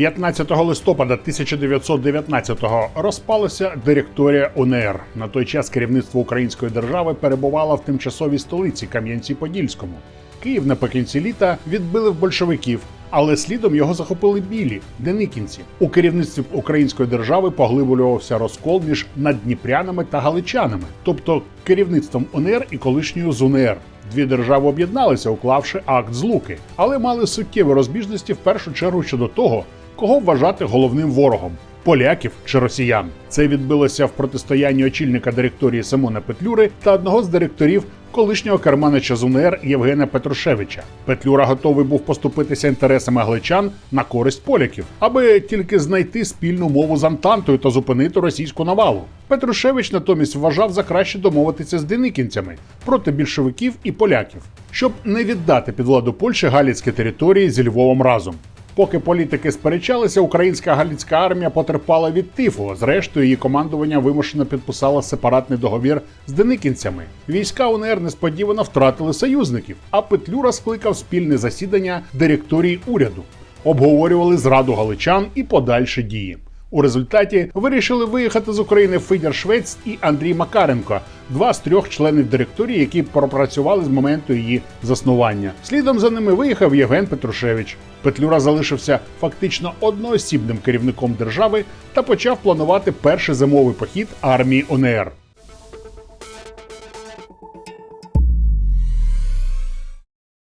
15 листопада 1919-го розпалася директорія УНР. На той час керівництво української держави перебувало в тимчасовій столиці Кам'янці-Подільському. Київ наприкінці літа відбили в большевиків, але слідом його захопили білі деникінці. У керівництві української держави поглиблювався розкол між наддніпрянами та галичанами, тобто керівництвом УНР і колишньою ЗУНР. Дві держави об'єдналися, уклавши акт злуки, але мали суттєві розбіжності в першу чергу щодо того, кого вважати головним ворогом поляків чи росіян. Це відбилося в протистоянні очільника директорії Симона Петлюри та одного з директорів колишнього керманича з Євгена Петрушевича. Петлюра готовий був поступитися інтересами гличан на користь поляків, аби тільки знайти спільну мову з Антантою та зупинити російську навалу. Петрушевич натомість вважав за краще домовитися з деникінцями проти більшовиків і поляків, щоб не віддати під владу Польщі галіцькі території зі Львовом разом. Поки політики сперечалися, українська галіцька армія потерпала від тифу. Зрештою, її командування вимушено підписало сепаратний договір з деникінцями. Війська УНР несподівано втратили союзників, а Петлюра скликав спільне засідання директорії уряду. Обговорювали зраду галичан і подальші дії. У результаті вирішили виїхати з України Федір Швець і Андрій Макаренко, два з трьох членів директорії, які пропрацювали з моменту її заснування. Слідом за ними виїхав Євген Петрушевич. Петлюра залишився фактично одноосібним керівником держави та почав планувати перший зимовий похід армії ОНР.